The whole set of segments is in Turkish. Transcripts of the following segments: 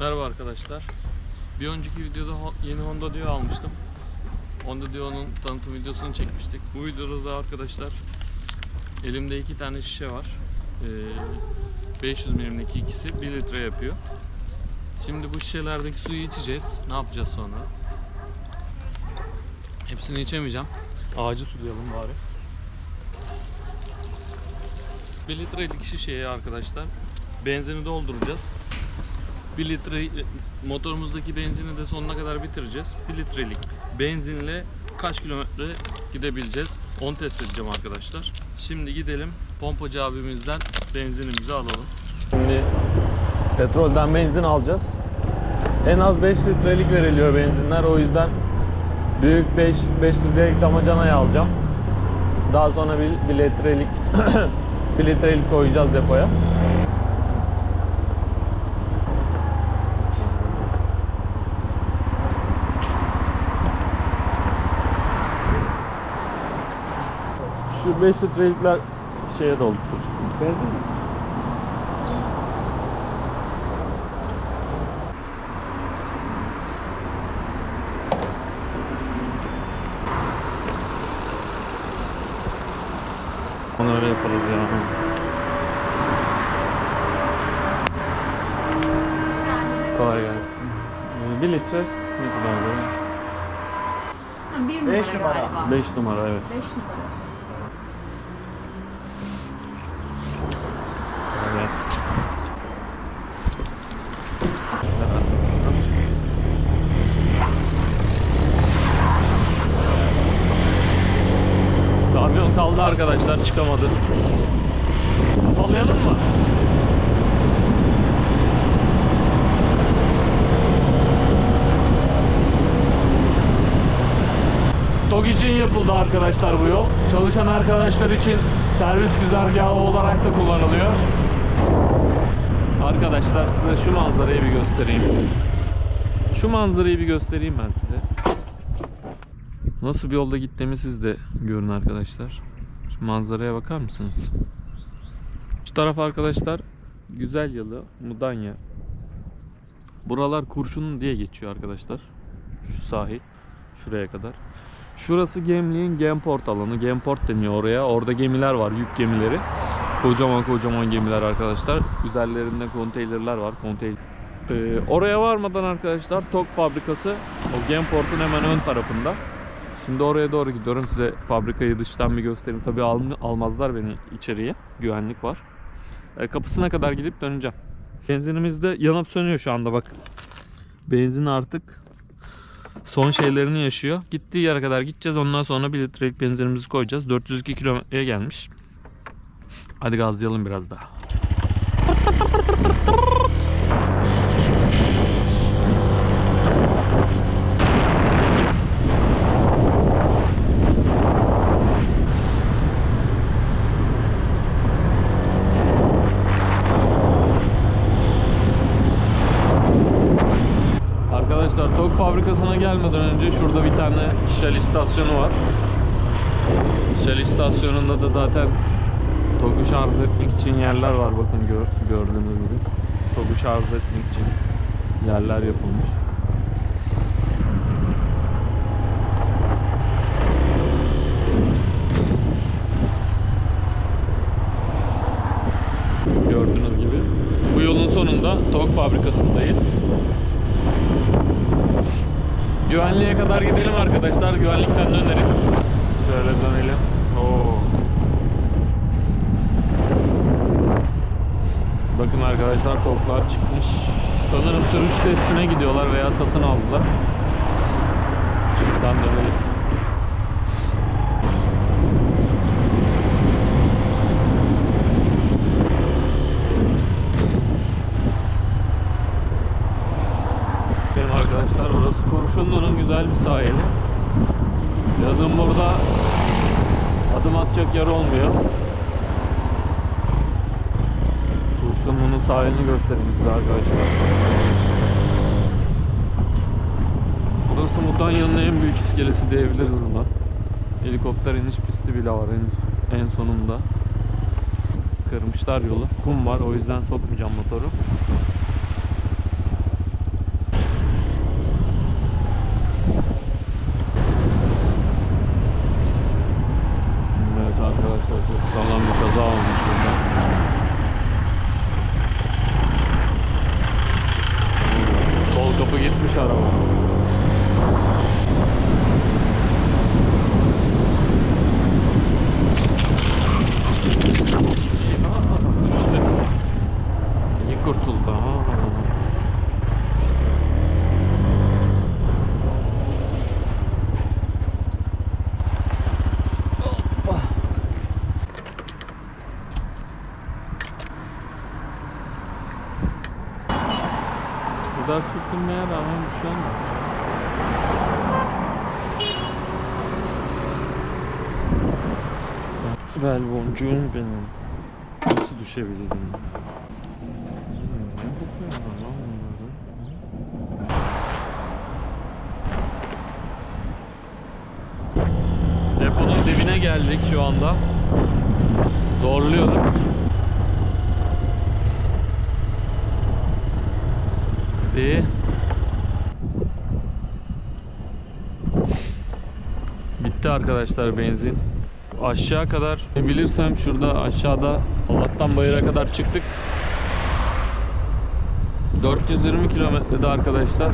Merhaba arkadaşlar. Bir önceki videoda yeni Honda Dio almıştım. Honda Dio'nun tanıtım videosunu çekmiştik. Bu videoda da arkadaşlar elimde iki tane şişe var. Ee, 500 milimlik ikisi 1 litre yapıyor. Şimdi bu şişelerdeki suyu içeceğiz. Ne yapacağız sonra? Hepsini içemeyeceğim. Ağacı sulayalım bari. 1 litrelik şişeye arkadaşlar benzini dolduracağız. 1 litre motorumuzdaki benzini de sonuna kadar bitireceğiz. 1 litrelik benzinle kaç kilometre gidebileceğiz? Onu test edeceğim arkadaşlar. Şimdi gidelim pompacı abimizden benzinimizi alalım. Şimdi petrolden benzin alacağız. En az 5 litrelik veriliyor benzinler. O yüzden büyük 5 5 litrelik damacanayı alacağım. Daha sonra bir, bir litrelik 1 litrelik koyacağız depoya. Şu 5 litrelikler şeye doldur. Benzin mi? Onu öyle yaparız ya. Kolay gelsin. 1 litre ne kadar numara, Beş numara. galiba. 5 numara evet. Beş numara. Kolay gelsin. Kaldı arkadaşlar çıkamadı. Kapalayalım mı? TOG için yapıldı arkadaşlar bu yol. Çalışan arkadaşlar için servis güzergahı olarak da kullanılıyor. Arkadaşlar size şu manzarayı bir göstereyim. Şu manzarayı bir göstereyim ben size. Nasıl bir yolda gittiğimi siz de görün arkadaşlar. Şu manzaraya bakar mısınız? Şu taraf arkadaşlar Güzel Yalı, Mudanya. Buralar Kurşun diye geçiyor arkadaşlar. Şu sahil şuraya kadar. Şurası Gemliğin Gemport alanı. Gemport deniyor oraya. Orada gemiler var, yük gemileri. Kocaman kocaman gemiler arkadaşlar. Üzerlerinde konteynerler var. Konteyner. Ee, oraya varmadan arkadaşlar TOG fabrikası o Gemport'un hemen ön tarafında. Şimdi oraya doğru gidiyorum. Size fabrikayı dıştan bir göstereyim. Tabii alm- almazlar beni içeriye. Güvenlik var. Ee, kapısına kadar gidip döneceğim. Benzinimiz de yanıp sönüyor şu anda bak. Benzin artık son şeylerini yaşıyor. Gittiği yere kadar gideceğiz. Ondan sonra 1 litrelik benzinimizi koyacağız. 402 kilometreye gelmiş. Hadi gazlayalım biraz daha. Arkadaşlar TOG fabrikasına önce şurada bir tane Shell istasyonu var. Shell istasyonunda da zaten TOG'u şarj etmek için yerler var bakın gör, gördüğünüz gibi. TOG'u şarj etmek için yerler yapılmış. Gördüğünüz gibi. Bu yolun sonunda TOG fabrikasındayız. Güvenliğe kadar gidelim arkadaşlar. Güvenlikten döneriz. Şöyle dönelim. Oo. Bakın arkadaşlar toplar çıkmış. Sanırım sürüş testine gidiyorlar veya satın aldılar. Şuradan dönelim. Benim arkadaşlar burası Kurşunlu'nun güzel bir sahili. Yazın burada adım atacak yer olmuyor. Kurşunlu'nun sahilini göstereyim size arkadaşlar. Burası Mudanya'nın en büyük iskelesi diyebiliriz buna. Helikopter iniş pisti bile var en, en sonunda. Kırmışlar yolu. Kum var o yüzden sokmayacağım motoru. Vel boncuğum benim. Nasıl bunları? Deponun dibine geldik şu anda. Zorluyorum. Hadi. Bitti arkadaşlar benzin. Aşağı kadar bilirsem şurada aşağıda Allah'tan bayıra kadar çıktık. 420 kilometrede arkadaşlar.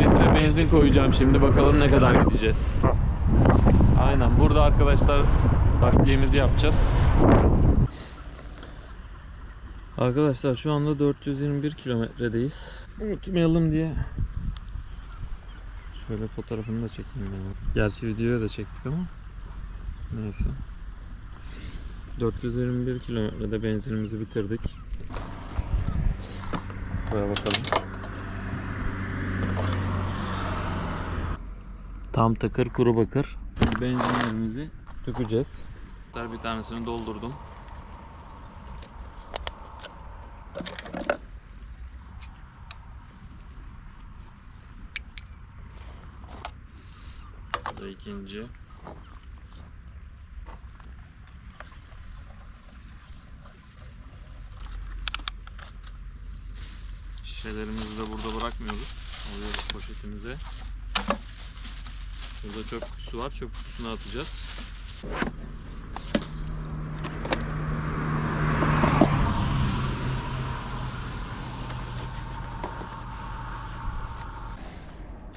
1 litre benzin koyacağım şimdi bakalım ne kadar gideceğiz. Aynen burada arkadaşlar takviyemizi yapacağız. Arkadaşlar şu anda 421 kilometredeyiz. Unutmayalım diye Şöyle fotoğrafını da çekeyim ben. Gerçi videoya da çektik ama neyse. 421 kilometrede benzinimizi bitirdik. Buraya bakalım. Tam takır kuru bakır. Benzinlerimizi dökeceğiz. Bir tanesini doldurdum. İkinci. Şişelerimizi de burada bırakmıyoruz. Alıyoruz poşetimize. Burada çöp kutusu var. Çöp kutusuna atacağız.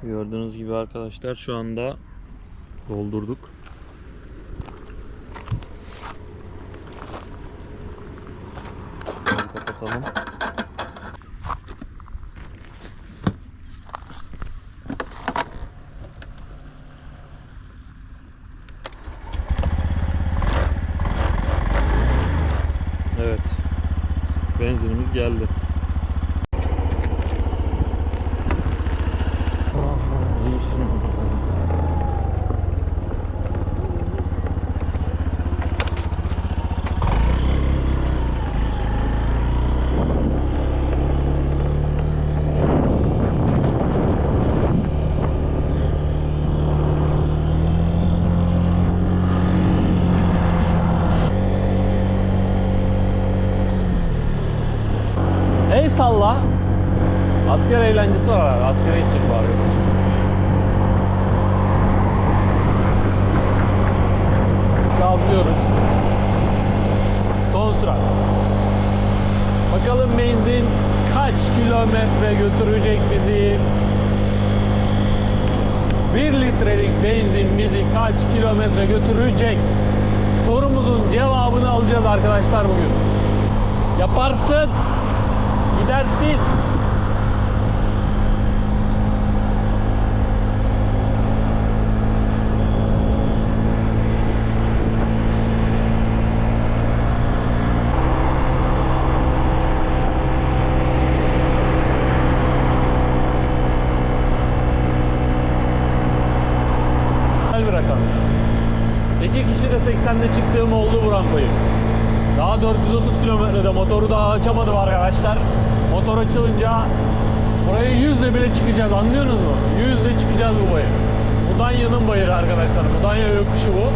Gördüğünüz gibi arkadaşlar şu anda doldurduk. Şöyle kapatalım. Evet. Benzinimiz geldi. Sürat. Bakalım benzin kaç kilometre götürecek bizi? 1 litrelik benzin bizi kaç kilometre götürecek? Sorumuzun cevabını alacağız arkadaşlar bugün. Yaparsın. Gidersin. Güzel bir rakam. İki kişi de 80'de çıktığım oldu bu rampayı. Daha 430 kilometrede motoru daha açamadım arkadaşlar. Motor açılınca buraya 100 ile bile çıkacağız anlıyorsunuz mu? 100 ile çıkacağız bu bayır. Mudanya'nın bayırı arkadaşlar. Mudanya yokuşu bu.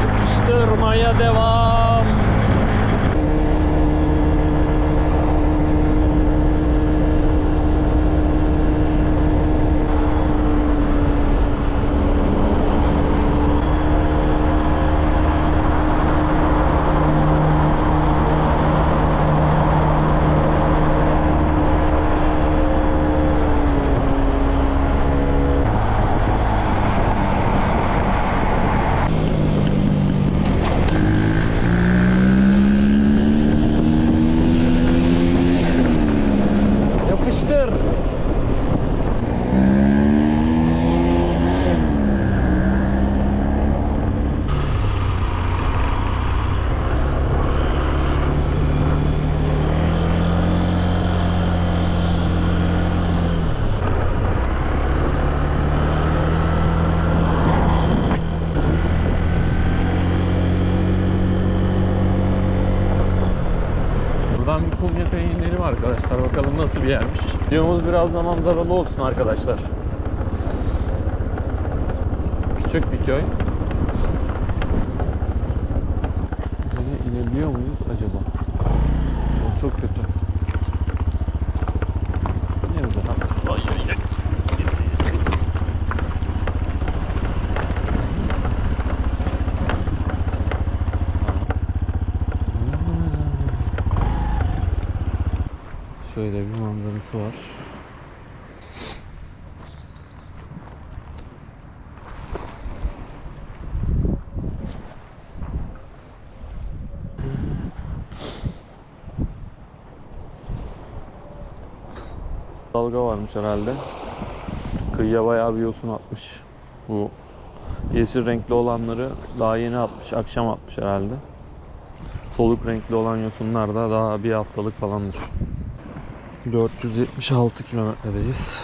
Yapıştırmaya devam. bir Kumyaka'ya inelim arkadaşlar. Bakalım nasıl bir yermiş. Videomuz biraz da manzaralı olsun arkadaşlar. Küçük bir köy. Buraya inebiliyor muyuz acaba? O çok kötü. İneriz abi. Şöyle bir manzarası var. Dalga varmış herhalde. Kıyıya bayağı bir yosun atmış. Bu yeşil renkli olanları daha yeni atmış. Akşam atmış herhalde. Soluk renkli olan yosunlar da daha bir haftalık falandır. 476 kilometredeyiz.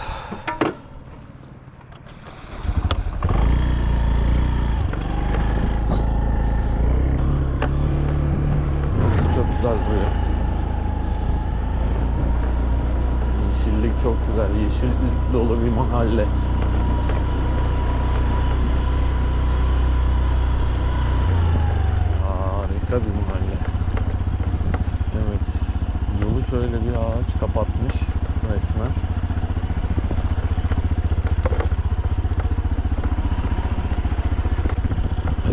Çok güzel duruyor. Yeşillik çok güzel. Yeşil dolu bir mahalle. Harika bir mahalle. Evet. Yolu şöyle bir ağaç kapatmış resmen.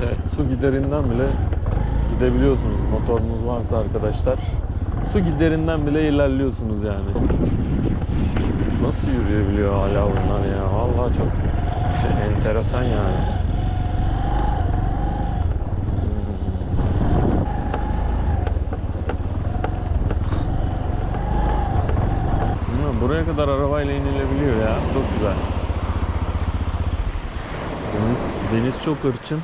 Evet, su giderinden bile gidebiliyorsunuz. Motorunuz varsa arkadaşlar. Su giderinden bile ilerliyorsunuz yani. Nasıl yürüyebiliyor hala bunlar ya? Vallahi çok şey enteresan yani. Buraya kadar arabayla inilebiliyor ya. Çok güzel. Deniz, çok ırçın.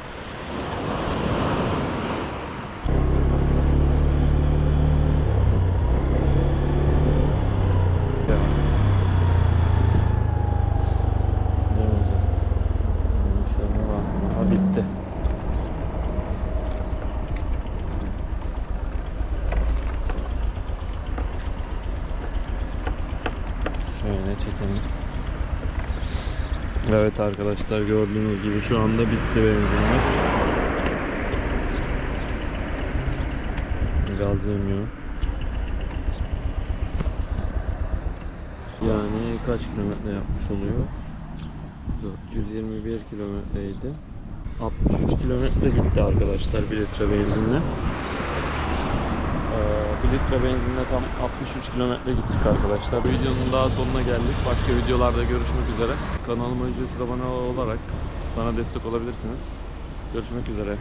Deneyeceğiz. Nişanı var mı? Ha bitti. Şöyle çekelim. Evet arkadaşlar gördüğünüz gibi şu anda bitti benzinimiz. Gaz yemiyor. Yani kaç kilometre yapmış oluyor? 421 kilometreydi. 63 kilometre gitti arkadaşlar 1 litre benzinle. 1 litre benzinle tam 63 kilometre gittik arkadaşlar. Bu videonun daha sonuna geldik. Başka videolarda görüşmek üzere. Kanalıma ücretsiz abone olarak bana destek olabilirsiniz. Görüşmek üzere.